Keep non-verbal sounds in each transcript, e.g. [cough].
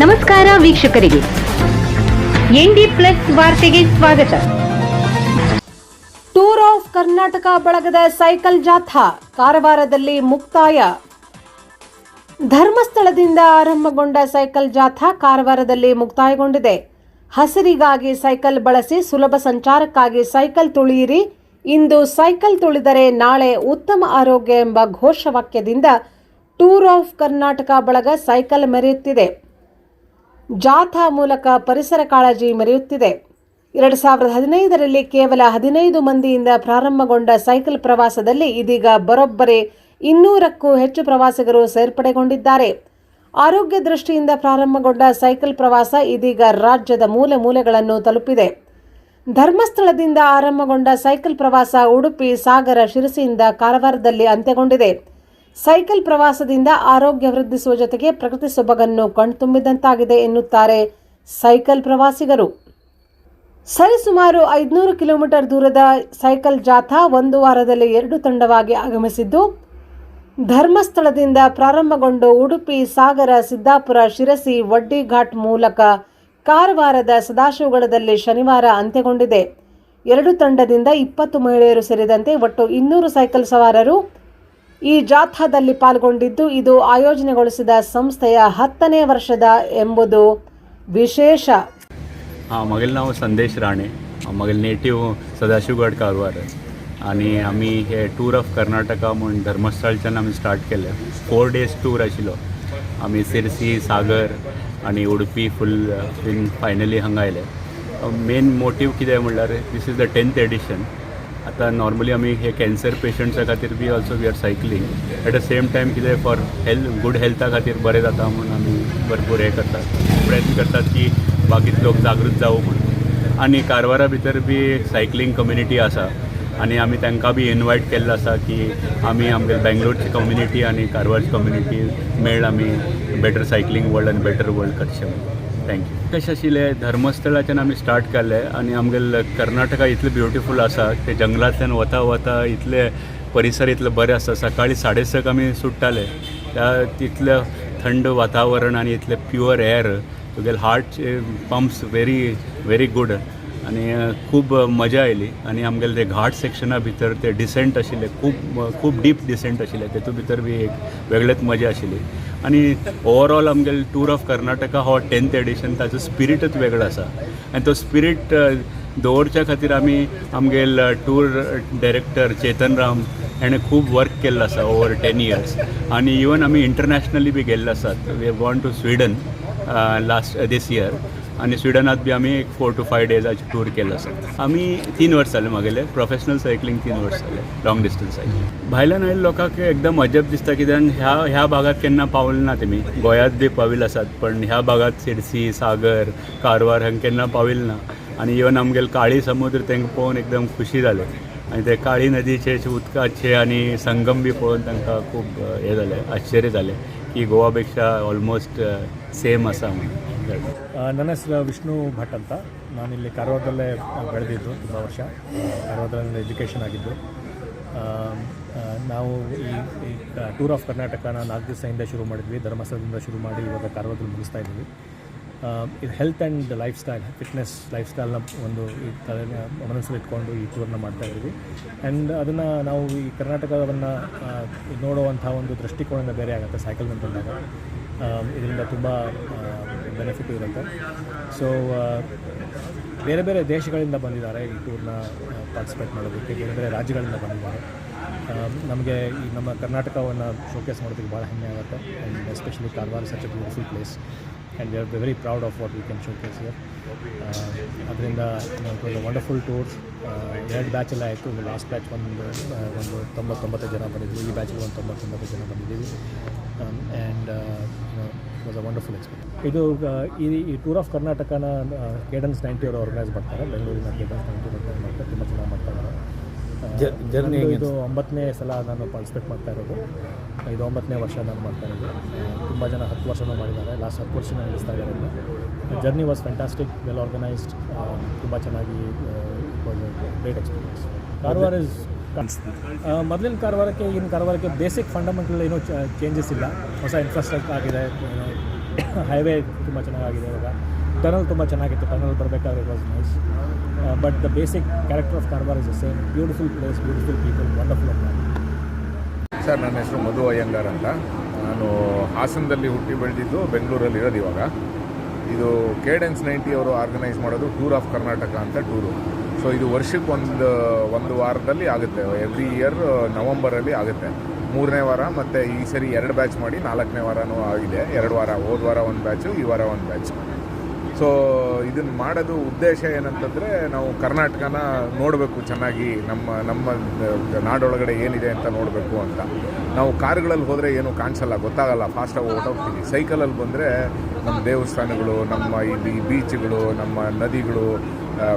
ನಮಸ್ಕಾರ ವೀಕ್ಷಕರಿಗೆ. ND plus ವಾರ್ತೆಗೆ ಸ್ವಾಗತ. ಟೂರ್ ಆಫ್ ಕರ್ನಾಟಕ ಬಳಗದ ಸೈಕಲ್ ಜಾಥಾ ಕಾರವಾರದಲ್ಲಿ ಮುಕ್ತಾಯ. ಧರ್ಮಸ್ಥಳದಿಂದ ಆರಂಭಗೊಂಡ ಸೈಕಲ್ ಜಾಥಾ ಕಾರವಾರದಲ್ಲಿ ಮುಕ್ತಾಯಗೊಂಡಿದೆ. ಹಸಿರಿಗಾಗಿ ಸೈಕಲ್ ಬಳಸಿ ಸುಲಭ ಸಂಚಾರಕ್ಕಾಗಿ ಸೈಕಲ್ ತುಳಿಯಿರಿ. ಇಂದು ಸೈಕಲ್ ತುಳಿದರೆ ನಾಳೆ ಉತ್ತಮ ಆರೋಗ್ಯ ಎಂಬ ಘೋಷವಾಕ್ಯದಿಂದ ಟೂರ್ ಆಫ್ ಕರ್ನಾಟಕ ಬಳಗ ಸೈಕಲ್ ಮೆರೆಯುತ್ತಿದೆ. ಜಾಥಾ ಮೂಲಕ ಪರಿಸರ ಕಾಳಜಿ ಮೆರೆಯುತ್ತಿದೆ. ಎರಡು ಸಾವಿರದ ಹದಿನೈದರಲ್ಲಿ ಕೇವಲ ಹದಿನೈದು ಮಂದಿಯಿಂದ ಪ್ರಾರಂಭಗೊಂಡ ಸೈಕಲ್ ಪ್ರವಾಸದಲ್ಲಿ ಇದೀಗ ಬರೋಬ್ಬರಿ ಇನ್ನೂರಕ್ಕೂ ಹೆಚ್ಚು ಪ್ರವಾಸಿಗರು ಸೇರ್ಪಡೆಗೊಂಡಿದ್ದಾರೆ. ಆರೋಗ್ಯ ದೃಷ್ಟಿಯಿಂದ ಪ್ರಾರಂಭಗೊಂಡ ಸೈಕಲ್ ಪ್ರವಾಸ ಇದೀಗ ರಾಜ್ಯದ ಮೂಲೆ ಮೂಲೆಗಳನ್ನು ತಲುಪಿದೆ. ಧರ್ಮಸ್ಥಳದಿಂದ ಆರಂಭಗೊಂಡ ಸೈಕಲ್ ಪ್ರವಾಸ ಉಡುಪಿ ಸಾಗರ ಶಿರಸಿಯಿಂದ ಕಾರವಾರದಲ್ಲಿ ಅಂತ್ಯಗೊಂಡಿದೆ. ಸೈಕಲ್ ಪ್ರವಾಸದಿಂದ ಆರೋಗ್ಯ ವೃದ್ಧಿಸುವ ಜೊತೆಗೆ ಪ್ರಕೃತಿ ಸೊಬಗನ್ನು ಕಣ್ತುಂಬಿದಂತಾಗಿದೆ ಎನ್ನುತ್ತಾರೆ ಸೈಕಲ್ ಪ್ರವಾಸಿಗರು. ಸರಿಸುಮಾರು ಐದುನೂರು ಕಿಲೋಮೀಟರ್ ದೂರದ ಸೈಕಲ್ ಜಾಥಾ ಒಂದು ವಾರದಲ್ಲಿ ಎರಡು ತಂಡವಾಗಿ ಆಗಮಿಸಿದ್ದು, ಧರ್ಮಸ್ಥಳದಿಂದ ಪ್ರಾರಂಭಗೊಂಡು ಉಡುಪಿ, ಸಾಗರ, ಸಿದ್ದಾಪುರ, ಶಿರಸಿ, ವಡ್ಡಿಘಾಟ್ ಮೂಲಕ ಕಾರವಾರದ ಸದಾಶಿವಗಡದಲ್ಲಿ ಶನಿವಾರ ಅಂತ್ಯಗೊಂಡಿದೆ. ಎರಡು ತಂಡದಿಂದ ಇಪ್ಪತ್ತು ಮಹಿಳೆಯರು ಸೇರಿದಂತೆ ಒಟ್ಟು ಇನ್ನೂರು ಸೈಕಲ್ ಸವಾರರು ಈ ಜಾಥಾದಲ್ಲಿ ಪಾಲ್ಗೊಂಡಿದ್ದು ಇದು ಆಯೋಜನೆಗೊಳಿಸಿದ ಸಂಸ್ಥೆಯ ಹತ್ತನೇ ವರ್ಷದ ಎಂಬುದು ವಿಶೇಷ हां मागील नाव संदेश राणे मागील नेटीव सदाशिवगड कारवार आणि आम्ही हे टूर ऑफ कर्नाटका म्हणून धर्मस्थळच्यान आमी स्टार्ट केले फोर डेज टूर आशिल्लो आमी सिरसी सागर आणि उडपी फूल बीन फायनली हांगा आयले मेन मोटीव कितें म्हणल्यार this is the tenth edition आतां नॉर्मली आमी हे कॅन्सर पेशंट्सा खातीर B also we are cycling at the same time कितें फॉर हेल्थ गूड हेल्था खातीर बरें जाता म्हणून आमी भरपूर हें करतात. प्रयत्न करतात की बाकीचे लोक जागृत जावं म्हणून. आनी कारवारा भितर बी सायकलींग कम्युनिटी आसा आनी आमी तांकां बी इनवायट केल्लो आसा की आमी आमगे बेंगलोरची कम्युनिटी आनी कारवारची कम्युनिटी मेळ आमी बेटर सायकलींग वर्ल्ड आनी बेटर वर्ल्ड करचें म्हणून. थँक्यू कशें आशिल्लें धर्मस्थळाच्यान आमी स्टार्ट केलें आनी आमगेलें कर्नाटका इतलें ब्युटिफूल आसा. ते जंगलांतल्यान वता वता इतले परिसर इतले बरें आसा. सकाळीं साडे सक आमी सुट्टाले. त्या तितलें थंड वातावरण आनी इतलें प्युअर एअर तुगेले heart pumps very very good आनी खूब मजा आयली. आनी आमगेले ते घाट सेक्शना भितर ते डिसेंट आशिल्ले खूब खूब डीप डिसेंट आशिल्ले तेतूंत भितर बी एक वेगळेच मजा आशिल्ली आनी ओवरऑल आमगेले टूर ऑफ कर्नाटका हो टेंथ एडिशन ताचो स्पिरिटूच वेगळो आसा आनी तो स्पिरीट दवरच्या खातीर आमी आमगेल टूर डायरेक्टर चेतन राम हेणें खूब वर्क केल्लो आसा ओवर टेन इयर्स आनी इवन आमी इंटरनॅशनली बी गेल्ले आसात we gone to Sweden last this year आनी स्वीडनात बी आमी एक फोर टू फाय डेजाची टूर केलो आसा आमी तीन वर्स जाले मागेले प्रोफेशनल सायकलिंग तीन वर्स जाले लॉंग डिस्टन्स सायकलिंग भायल्यान आयिल्ल्या लोकांक एकदम अजब दिसता कित्यान ह्या ह्या भागात केन्ना पावले ना तेमी गोंयांत बी पाविल आसात पण ह्या भागात सिडसी सागर कारवार हांगा केन्ना पाविल ना. आनी इवन आमगेल काळी समुद्र तांकां पळोवन एकदम खुशी जाले. आणि ते काळी नदीचे उदकाचे आणि संगम बी पळोवन तांकां खूप हे झाले आश्चर्य झाले की गोवापेक्षा ऑलमोस्ट सेम असा म्हणून. ನನ್ನ ಹೆಸರು ವಿಷ್ಣು ಭಟ್ ಅಂತ. ನಾನಿಲ್ಲಿ ಕಾರವಾರದಲ್ಲೇ ಬೆಳೆದಿದ್ದು ತುಂಬ ವರ್ಷ. ಕಾರವಾರದಲ್ಲಿ ಎಜುಕೇಷನ್ ಆಗಿದ್ದು. ನಾವು ಈ ಟೂರ್ ಆಫ್ ಕರ್ನಾಟಕನ ನಾಲ್ಕು ದಿವಸದಿಂದ ಶುರು ಮಾಡಿದ್ವಿ. ಧರ್ಮಸ್ಥಳದಿಂದ ಶುರು ಮಾಡಿ ಇವಾಗ ಕಾರವಾರದಲ್ಲಿ ಮುಗಿಸ್ತಾ ಇದ್ದೀವಿ. ಇದು health and lifestyle fitness life ಸ್ಟೈಲ್ನ ಒಂದು ಈ ತಲೆ ಇಟ್ಕೊಂಡು ಈ ಟೂರ್ನ ಮಾಡ್ತಾ ಇದ್ದೀವಿ. ಆ್ಯಂಡ್ ಅದನ್ನು ನಾವು ಈ ಕರ್ನಾಟಕವನ್ನು ನೋಡುವಂಥ ಒಂದು ದೃಷ್ಟಿಕೋನದಿಂದ ಬೇರೆ ಆಗುತ್ತೆ ಸೈಕಲ್ ಬಂದಾಗ. ಇದರಿಂದ ತುಂಬ ಬೆನಿಫಿಟ್ ಇರುತ್ತೆ. ಸೊ ಬೇರೆ ಬೇರೆ ದೇಶಗಳಿಂದ ಬಂದಿದ್ದಾರೆ ಈ ಟೂರ್ನ ಪಾರ್ಟಿಸಿಪೇಟ್ ಮಾಡೋದಕ್ಕೆ, ಬೇರೆ ಬೇರೆ ರಾಜ್ಯಗಳಿಂದ ಬಂದಿದ್ದಾರೆ. ನಮಗೆ ಈ ನಮ್ಮ ಕರ್ನಾಟಕವನ್ನು ಶೋಕೇಸ್ ಮಾಡೋದಕ್ಕೆ ಭಾಳ ಹೆಮ್ಮೆ ಆಗುತ್ತೆ. And especially Karwar such a beautiful place and we are very proud of what we can showcase here ಅದರಿಂದ ವಂಡರ್ಫುಲ್ ಟೂರ್ ಎರಡು ಬ್ಯಾಚೆಲ್ಲ ಆಯಿತು. ಲಾಸ್ಟ್ ಬ್ಯಾಚ್ ಒಂದು ಒಂದು ತೊಂಬತ್ತೊಂಬತ್ತು ಜನ ಬಂದಿದ್ವಿ. ಈ ಬ್ಯಾಚಲ್ಲಿ ಒಂದು ತೊಂಬತ್ತೊಂಬತ್ತು ಜನ ಬಂದಿದ್ದೀವಿ. And was a wonderful experience ಇದು ಈ ಈ ಟೂರ್ ಆಫ್ ಕರ್ನಾಟಕನ ಕೇಡನ್ಸ್ ನೈಂಟಿ ಅವರು ಆರ್ಗನೈಸ್ ಮಾಡ್ತಾರೆ. ಬೆಂಗಳೂರಿನ ಕೇಡನ್ಸ್ ನೈಂಟಿ ಆರ್ಗನೈಸ್ ಮಾಡ್ತಾರೆ. ತುಂಬ ಚೆನ್ನಾಗಿ ಮಾಡ್ತಾ ಇದ್ದಾರೆ ಜರ್ನಿ ಇದು ಒಂಬತ್ತನೇ ಸಲ ನಾನು ಪಾರ್ಟಿಸಿಪೇಟ್ ಮಾಡ್ತಾ ಇರೋದು. ಇದು ಒಂಬತ್ತನೇ ವರ್ಷ ನಾನು ಮಾಡ್ತಾ ಇರೋದು. ತುಂಬ ಜನ ಹತ್ತು ವರ್ಷನೂ ಮಾಡಿದ್ದಾರೆ. ಲಾಸ್ಟ್ ಹತ್ತು ವರ್ಷ ನಡೆಸ್ತಾ ಇದ್ದಾರೆ journey was fantastic well organised ತುಂಬ ಚೆನ್ನಾಗಿ ಗ್ರೇಟ್ ಎಕ್ಸ್ಪೀರಿಯನ್ಸ್ ಕಾರವಾರ ಇಸ್ ಮೊದಲಿನ ಕಾರವಾರಕ್ಕೆ, ಈಗಿನ ಕಾರವಾರಕ್ಕೆ ಬೇಸಿಕ್ ಫಂಡಮೆಂಟಲ್ ಏನೂ ಚೇಂಜಸ್ ಇಲ್ಲ. ಹೊಸ ಇನ್ಫ್ರಾಸ್ಟ್ರಕ್ಚರ್ ಆಗಿದೆ [coughs] ಹೈವೇ ತುಂಬ ಚೆನ್ನಾಗಿದೆ ಇವಾಗ. ಟನಲ್ ತುಂಬ ಚೆನ್ನಾಗಿತ್ತು ಟನಲ್ ಬರಬೇಕಾದ್ರೆ was nice but the basic character of Karwar is the same beautiful place beautiful people wonderful sir ನನ್ನ ಹೆಸರು ಮಧು ಅಯ್ಯಂಗಾರ್ ಅಂತ. ನಾನು ಹಾಸನದಲ್ಲಿ ಹುಟ್ಟಿ ಬೆಳೆದಿದ್ದು ಬೆಂಗಳೂರಲ್ಲಿ ಇರೋದು ಇವಾಗ. ಇದು ಕೇಡೆನ್ಸ್ ನೈಂಟಿ ಅವರು ಆರ್ಗನೈಸ್ ಮಾಡೋದು ಟೂರ್ ಆಫ್ ಕರ್ನಾಟಕ ಅಂತ ಟೂರು ಸೊ ಇದು ವರ್ಷಕ್ಕೆ ಒಂದು ಒಂದು ವಾರದಲ್ಲಿ ಆಗುತ್ತೆ. ಎವ್ರಿ ಇಯರ್ ನವಂಬರಲ್ಲಿ ಆಗುತ್ತೆ. ಮೂರನೇ ವಾರ ಮತ್ತು ಈ ಸರಿ ಎರಡು ಬ್ಯಾಚ್ ಮಾಡಿ ನಾಲ್ಕನೇ ವಾರನೂ ಆಗಿದೆ ಎರಡು ವಾರ, ಹೋದ ವಾರ ಒಂದು ಬ್ಯಾಚು ಈ ವಾರ ಒಂದು ಬ್ಯಾಚ್ ಸೊ ಇದನ್ನು ಮಾಡೋದು ಉದ್ದೇಶ ಏನಂತಂದರೆ ನಾವು ಕರ್ನಾಟಕನ ನೋಡಬೇಕು ಚೆನ್ನಾಗಿ, ನಮ್ಮ ನಮ್ಮ ನಾಡೊಳಗಡೆ ಏನಿದೆ ಅಂತ ನೋಡಬೇಕು ಅಂತ. ನಾವು ಕಾರುಗಳಲ್ಲಿ ಹೋದರೆ ಏನು ಕಾಣಿಸಲ್ಲ, ಗೊತ್ತಾಗಲ್ಲ ಫಾಸ್ಟಾಗಿ ಹೊರಟೋಗ್ತೀವಿ ಸೈಕಲಲ್ಲಿ ಬಂದರೆ ನಮ್ಮ ದೇವಸ್ಥಾನಗಳು, ನಮ್ಮ ಇಲ್ಲಿ ಬೀಚ್ಗಳು, ನಮ್ಮ ನದಿಗಳು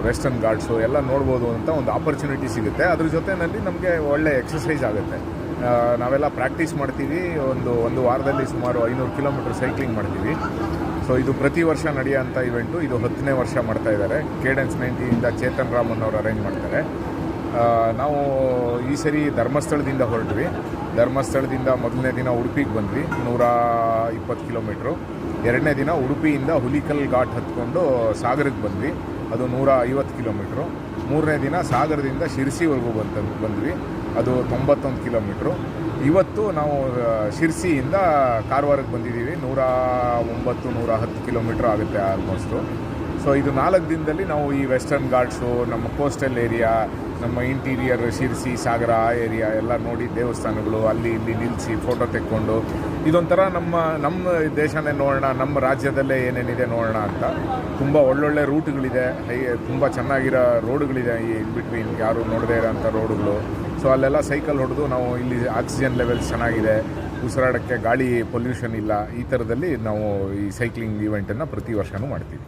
ವೆಸ್ಟರ್ನ್ ಗಾರ್ಡ್ಸು ಎಲ್ಲ ನೋಡ್ಬೋದು ಅಂತ ಒಂದು ಆಪರ್ಚುನಿಟಿ ಸಿಗುತ್ತೆ. ಅದ್ರ ಜೊತೆಯಲ್ಲಿ ನಮಗೆ ಒಳ್ಳೆ ಎಕ್ಸಸೈಸ್ ಆಗುತ್ತೆ. ನಾವೆಲ್ಲ ಪ್ರಾಕ್ಟೀಸ್ ಮಾಡ್ತೀವಿ. ಒಂದು ಒಂದು ವಾರದಲ್ಲಿ ಸುಮಾರು ಐನೂರು ಕಿಲೋಮೀಟ್ರ್ ಸೈಕ್ಲಿಂಗ್ ಮಾಡ್ತೀವಿ. ಸೊ ಇದು ಪ್ರತಿ ವರ್ಷ ನಡೆಯೋಂಥ ಇವೆಂಟು ಇದು ಹತ್ತನೇ ವರ್ಷ ಮಾಡ್ತಾ ಇದ್ದಾರೆ. ಕೇಡೆನ್ಸ್ ನೈಂಟಿಯಿಂದ ಚೇತನ್ ರಾಮನ್ ಅವರು ಅರೇಂಜ್ ಮಾಡ್ತಾರೆ. ನಾವು ಈ ಸರಿ ಧರ್ಮಸ್ಥಳದಿಂದ ಹೊರಟ್ವಿ. ಧರ್ಮಸ್ಥಳದಿಂದ ಮೊದಲನೇ ದಿನ ಉಡುಪಿಗೆ ಬಂದ್ವಿ. ನೂರ ಇಪ್ಪತ್ತು ಕಿಲೋಮೀಟ್ರು ಎರಡನೇ ದಿನ ಉಡುಪಿಯಿಂದ ಹುಲಿಕಲ್ ಘಾಟ್ ಹತ್ಕೊಂಡು ಸಾಗರಕ್ಕೆ ಬಂದ್ವಿ. ಅದು ನೂರ ಐವತ್ತು ಕಿಲೋಮೀಟ್ರು. ಮೂರನೇ ದಿನ ಸಾಗರದಿಂದ ಶಿರ್ಸಿವರೆಗೂ ಬಂತ, ಬಂದ್ವಿ. ಅದು ತೊಂಬತ್ತೊಂದು ಕಿಲೋಮೀಟ್ರು. ಇವತ್ತು ನಾವು ಶಿರ್ಸಿಯಿಂದ ಕಾರವಾರಕ್ಕೆ ಬಂದಿದ್ದೀವಿ. ನೂರ ಒಂಬತ್ತು, ನೂರ ಹತ್ತು ಕಿಲೋಮೀಟ್ರ್ ಆಗುತ್ತೆ ಆಲ್ಮೋಸ್ಟು ಸೊ ಇದು ನಾಲ್ಕು ದಿನದಲ್ಲಿ ನಾವು ಈ ವೆಸ್ಟರ್ನ್ ಘಾಟ್ಸು ನಮ್ಮ ಕೋಸ್ಟಲ್ ಏರಿಯಾ ನಮ್ಮ ಇಂಟೀರಿಯರ್ ಶಿರ್ಸಿ, ಸಾಗರ ಆ ಏರಿಯಾ ಎಲ್ಲ ನೋಡಿ ದೇವಸ್ಥಾನಗಳು ಅಲ್ಲಿ ಇಲ್ಲಿ ನಿಲ್ಲಿಸಿ ಫೋಟೋ ತೆಕ್ಕೊಂಡು ಇದೊಂಥರ ನಮ್ಮ ನಮ್ಮ ದೇಶನೇ ನೋಡೋಣ, ನಮ್ಮ ರಾಜ್ಯದಲ್ಲೇ ಏನೇನಿದೆ ನೋಡೋಣ ಅಂತ. ತುಂಬ ಒಳ್ಳೊಳ್ಳೆ ರೂಟ್ಗಳಿದೆ. ಹೈ, ತುಂಬ ಚೆನ್ನಾಗಿರೋ ರೋಡುಗಳಿದೆ ಈ ಇನ್ ಬಿಟ್ವೀನ್ ಯಾರು ನೋಡದೇ ಇರೋಂಥ ರೋಡುಗಳು. ಸೊ ಅಲ್ಲೆಲ್ಲ ಸೈಕಲ್ ಹೊಡೆದು ನಾವು ಇಲ್ಲಿ ಆಕ್ಸಿಜನ್ ಲೆವೆಲ್ಸ್ ಚೆನ್ನಾಗಿದೆ. ಉಸಿರಾಡೋಕ್ಕೆ ಗಾಳಿ ಪೊಲ್ಯೂಷನ್ ಇಲ್ಲ. ಈ ಥರದಲ್ಲಿ ನಾವು ಈ ಸೈಕ್ಲಿಂಗ್ ಈವೆಂಟನ್ನು ಪ್ರತಿ ವರ್ಷವೂ ಮಾಡ್ತೀವಿ.